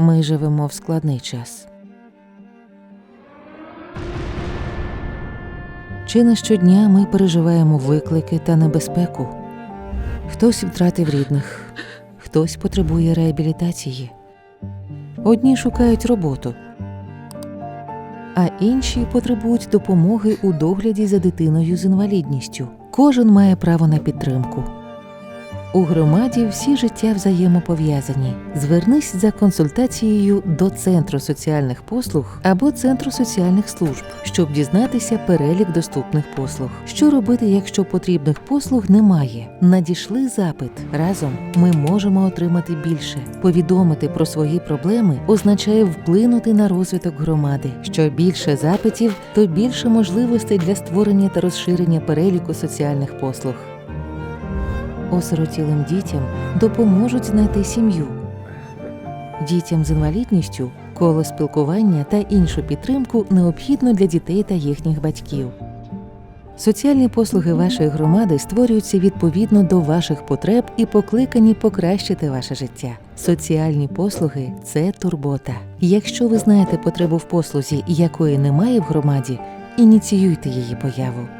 Ми живемо в складний час. Чи не щодня ми переживаємо виклики та небезпеку? Хтось втратив рідних, хтось потребує реабілітації. Одні шукають роботу, а інші потребують допомоги у догляді за дитиною з інвалідністю. Кожен має право на підтримку. У громаді всі життя взаємопов'язані. Звернись за консультацією до Центру соціальних послуг або Центру соціальних служб, щоб дізнатися перелік доступних послуг. Що робити, якщо потрібних послуг немає? Надійшли запит. Разом ми можемо отримати більше. Повідомити про свої проблеми означає вплинути на розвиток громади. Що більше запитів, то більше можливостей для створення та розширення переліку соціальних послуг осиротілим дітям допоможуть знайти сім'ю. Дітям з інвалідністю коло спілкування та іншу підтримку необхідно для дітей та їхніх батьків. Соціальні послуги вашої громади створюються відповідно до ваших потреб і покликані покращити ваше життя. Соціальні послуги це турбота. Якщо ви знаєте потребу в послузі, якої немає в громаді, ініціюйте її появу.